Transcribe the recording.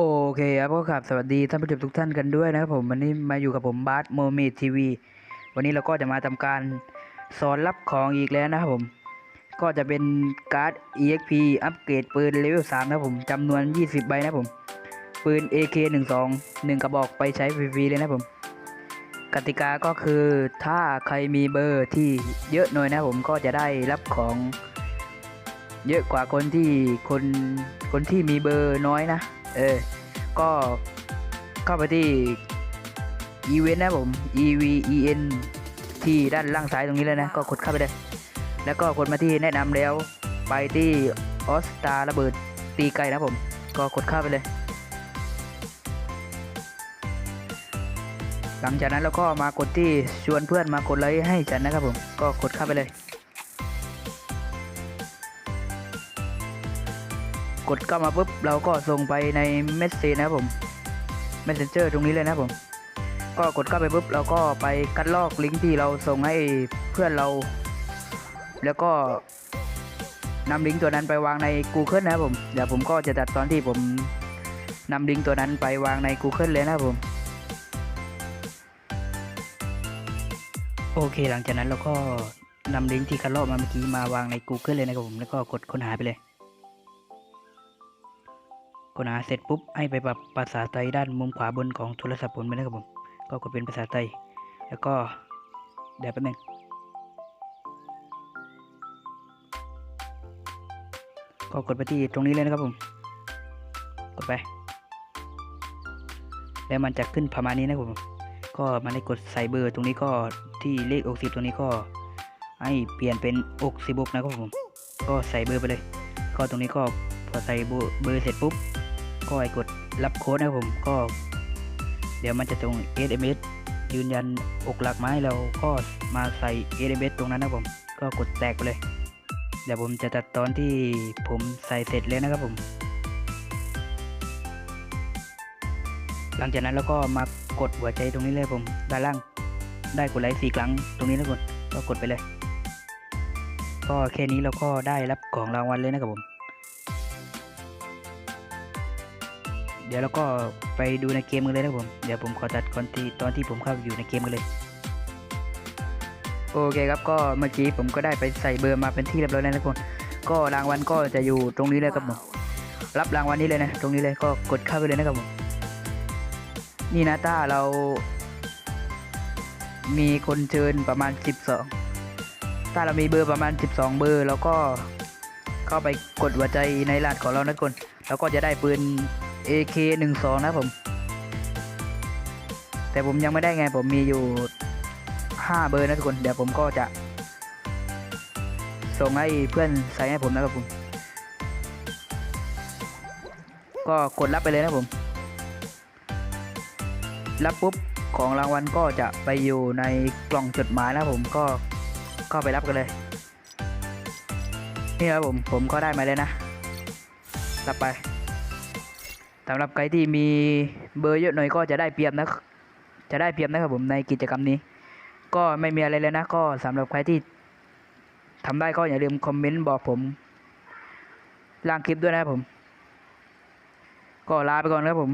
โอเคครับก็ครับสวัสดีท่านผู้ชมทุกท่านกันด้วยนะครับผมวันนี้มาอยู่กับผมบาร์สโมเมดทีวีวันนี้เราก็จะมาทำการสอนรับของอีกแล้วนะครับผม ก็จะเป็นการ์ด EXP อัปเกรดปืนเลเวล3นะครับผมจำนวน 20 ใบนะครับผม ปืน AK12 1 กระบอกไปใช้ฟรีๆเลยนะครับผม กติกาก็คือถ้าใครมีเบอร์ที่เยอะหน่อยนะครับผมก็จะได้รับของเยอะกว่าคนที่คนคนที่มีเบอร์น้อยนะ เออ ก็เข้าไปที่อีเวนต์นะผม E V E N ที่ด้านล่างซ้ายตรงนี้เลยนะ ก็กดเข้าไปเลยแล้วก็กดมาที่แนะนำแล้ว ไปที่ออสตาระเบิดตีไกลนะผม ก็กดเข้าไปเลย หลังจากนั้นเราก็มากดที่ชวนเพื่อนมากดไลค์ให้ฉันนะครับผม ก็กดเข้าไปเลย กดเข้ามาปุ๊บเราก็ส่งไปในเมสเซจนะครับผม Messenger ตรงนี้เลยนะครับผม ก็กดเข้าไปปุ๊บเราก็ไปคัดลอกลิงก์ที่เราส่งให้เพื่อนเรา แล้วก็นำลิงก์ตัวนั้นไปวางใน Google นะครับผม เดี๋ยวผมก็จะตัดตอนที่ผมนำลิงก์ตัวนั้นไปวางใน Google เลยนะครับผม โอเคหลังจากนั้นเราก็นำลิงก์ที่คัดลอกมาเมื่อกี้มาวางใน Google เลยนะครับผม แล้วก็กดค้นหาไปเลย ค้นหาเสร็จปุ๊บให้ไปปรับภาษาไทยด้านมุมขวาบนของโทรศัพท์ผมไปนะครับผม ก็กดเป็นภาษาไทย แล้วก็เดี๋ยวแป๊บนึงก็กดไปที่ตรงนี้เลยนะครับผม กดไป แล้วมันจะขึ้นประมาณนี้นะครับผม ก็มันได้กดใส่เบอร์ตรงนี้ก็ที่เลข60ตรงนี้ก็ ให้เปลี่ยนเป็น66นะครับผม ก็ใส่เบอร์ไปเลย ก็ตรงนี้ก็พอใส่เบอร์เสร็จปุ๊บ ก็ให้กดรับโค้ดนะครับผมก็ เดี๋ยวมันจะส่ง SMS ยืนยันอกหลักไม้เราก็มาใส่ SMS ตรงนั้นนะครับผมก็กดแตกไปเลย เดี๋ยวผมจะตัดตอนที่ผมใส่เสร็จเลยนะครับผม หลังจากนั้นเราก็มากดหัวใจตรงนี้เลยผมด้านล่างได้กดไลค์สี่ครั้งตรงนี้นะคุณก็กดไปเลย ก็แค่นี้เราก็ได้รับของรางวัลเลยนะครับผม เดี๋ยวเราก็ไปดูในเกมกันเลยนะผม เดี๋ยวผมขอตัดก่อนทีตอนที่ผมเข้าอยู่ในเกมกันเลย โอเคครับก็เมื่อกี้ผมก็ได้ไปใส่เบอร์มาเป็นที่เรียบร้อยแล้วนะทุกคนก็รางวัลก็จะอยู่ตรงนี้เลยครับผม รับรางวัลนี้เลยนะ ตรงนี้เลยก็กดเข้าไปเลยนะครับผม นี่นะถ้าเรา มีคนเชิญประมาณ 12 ถ้าเรามีเบอร์ประมาณ 12 เบอร์เราก็เข้าไปกดหัวใจในรหัสของเรานะทุกคนแล้วก็จะได้ปืน AK12 นะผม แต่ผมยังไม่ได้ไงผมมีอยู่ 5 เบอร์นะทุกคน เดี๋ยวผมก็จะ ส่งให้เพื่อนใส่ให้ผมนะครับผม ก็กดรับไปเลยนะผม รับปุ๊บของรางวัลก็จะไปอยู่ในกล่องจดหมายนะผมก็ก็ไปรับกันเลย นี่ครับผมผมก็ได้มาเลยนะรับไป สำหรับใครที่มีเบอร์เยอะหน่อยก็จะได้เปรียบนะจะได้เปรียบนะครับผมในกิจกรรมนี้ ก็ไม่มีอะไรเลยนะก็สำหรับใครที่ทำได้ก็อย่าลืมคอมเมนต์บอกผมล่างคลิปด้วยนะครับผม ก็ลาไปก่อนครับผม